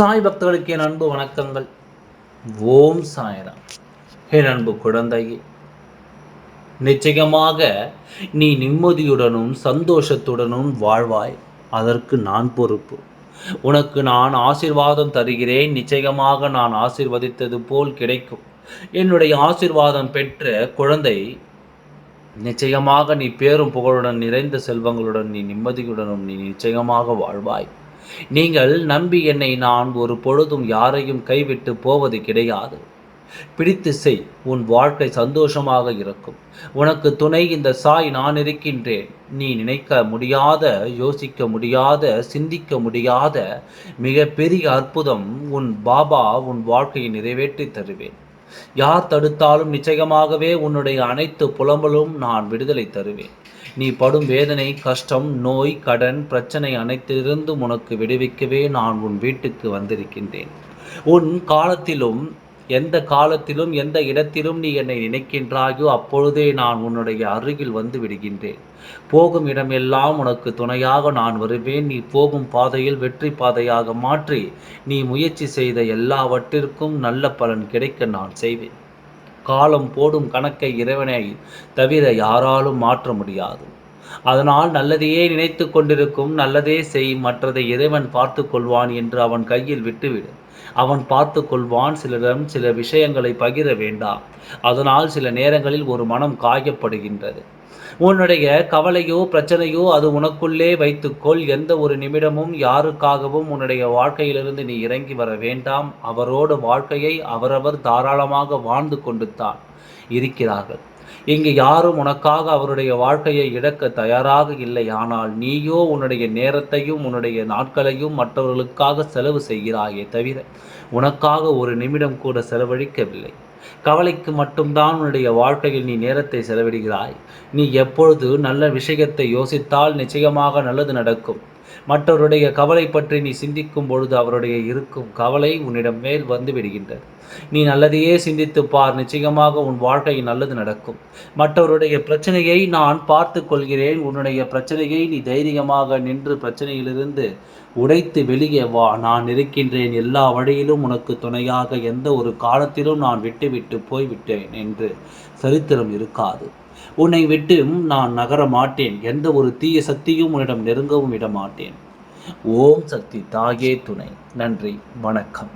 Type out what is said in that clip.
சாய் பக்தர்களுக்கு என் அன்பு வணக்கங்கள். ஓம் சாய்ராம். என் அன்பு குழந்தையே நிச்சயமாக நீ நிம்மதியுடனும் சந்தோஷத்துடனும் வாழ்வாய். அதற்கு நான் பொறுப்பு. உனக்கு நான் ஆசிர்வாதம் தருகிறேன். நிச்சயமாக நான் ஆசிர்வதித்தது போல் கிடைக்கும். என்னுடைய ஆசிர்வாதம் பெற்ற குழந்தை நிச்சயமாக நீ பேரும் புகழுடன் நிறைந்த செல்வங்களுடன் நீ நிம்மதியுடனும் நீ நிச்சயமாக வாழ்வாய். நீங்கள் நம்பி என்னை நான் ஒரு பொழுதும் யாரையும் கைவிட்டு போவது கிடையாது. பிடித்து செய் உன் வாழ்க்கை சந்தோஷமாக இருக்கும். உனக்கு துணை இந்த சாய் நான் இருக்கின்றேன். நீ நினைக்க முடியாத யோசிக்க முடியாத சிந்திக்க முடியாத மிக பெரிய அற்புதம் உன் பாபா உன் வாழ்க்கையை நிறைவேற்றி தருவேன். யார் தடுத்தாலும் நிச்சயமாகவே உன்னுடைய அனைத்து புலம்பலும் நான் விடுதலை தருவேன். நீ படும் வேதனை கஷ்டம் நோய் கடன் பிரச்சனை அனைத்திலிருந்தும் உனக்கு விடுவிக்கவே நான் உன் வீட்டுக்கு வந்திருக்கின்றேன். உன் காலத்திலும் எந்த காலத்திலும் எந்த இடத்திலும் நீ என்னை நினைக்கின்றாயோ அப்பொழுதே நான் உன்னுடைய அருகில் வந்து விடுகின்றேன். போகும் இடமெல்லாம் உனக்கு துணையாக நான் வருவேன். நீ போகும் பாதையில் வெற்றி பாதையாக மாற்றி நீ முயற்சி செய்த எல்லாவற்றிற்கும் நல்ல பலன் கிடைக்க நான் செய்வேன். காலம் போடும் கணக்கை இறைவனை தவிர யாராலும் மாற்ற முடியாது. அதனால் நல்லதையே நினைத்து கொண்டிருக்கும் நல்லதே செய் மற்றதை இறைவன் பார்த்து கொள்வான் என்று அவன் கையில் விட்டுவிடு. அவன் பார்த்து கொள்வான் சிலரிடம் சில விஷயங்களை பகிர வேண்டாம். அதனால் சில நேரங்களில் ஒரு மனம் காயப்படுகின்றது. உன்னுடைய கவலையோ பிரச்சனையோ அது உனக்குள்ளே வைத்துக்கொள். எந்த ஒரு நிமிடமும் யாருக்காகவும் உன்னுடைய வாழ்க்கையிலிருந்து நீ இறங்கி வர வேண்டாம். அவரோட வாழ்க்கையை அவரவர் தாராளமாக வாழ்ந்து கொண்டு தான் இருக்கிறார்கள். இங்கு யாரும் உனக்காக அவருடைய வாழ்க்கையை இழக்க தயாராக இல்லை. ஆனால் நீயோ உன்னுடைய நேரத்தையும் உன்னுடைய நாட்களையும் மற்றவர்களுக்காக செலவு செய்கிறாயே தவிர உனக்காக ஒரு நிமிடம் கூட செலவழிக்கவில்லை. கவலைக்கு மட்டும்தான் உன்னுடைய வாழ்க்கையில் நீ நேரத்தை செலவிடுகிறாய். நீ எப்பொழுது நல்ல விஷயத்தை யோசித்தால் நிச்சயமாக நல்லது நடக்கும். மற்றவருடைய கவலை பற்றி நீ சிந்திக்கும் பொழுது அவருடைய இருக்கும் கவலை உன்னிடம் மேல் வந்து விடுகின்றது. நீ நல்லதையே சிந்தித்து பார். நிச்சயமாக உன் வாழ்க்கையில் நல்லது நடக்கும். மற்றவருடைய பிரச்சனையை நான் பார்த்து கொள்கிறேன். உன்னுடைய பிரச்சனையை நீ தைரியமாக நின்று பிரச்சனையிலிருந்து உடைத்து வெளியே வா. நான் இருக்கின்றேன். எல்லா வழியிலும் உனக்கு துணையாக எந்த ஒரு காலத்திலும் நான் விட்டுவிட்டு போய்விட்டேன் என்று சரித்திரம் இருக்காது. உன்னை விட்டு நான் நகர மாட்டேன் எந்த ஒரு தீய சக்தியும் உன்னிடம் நெருங்கவும் விட மாட்டேன் ஓம் சக்தி தாயே துணை. நன்றி. வணக்கம்.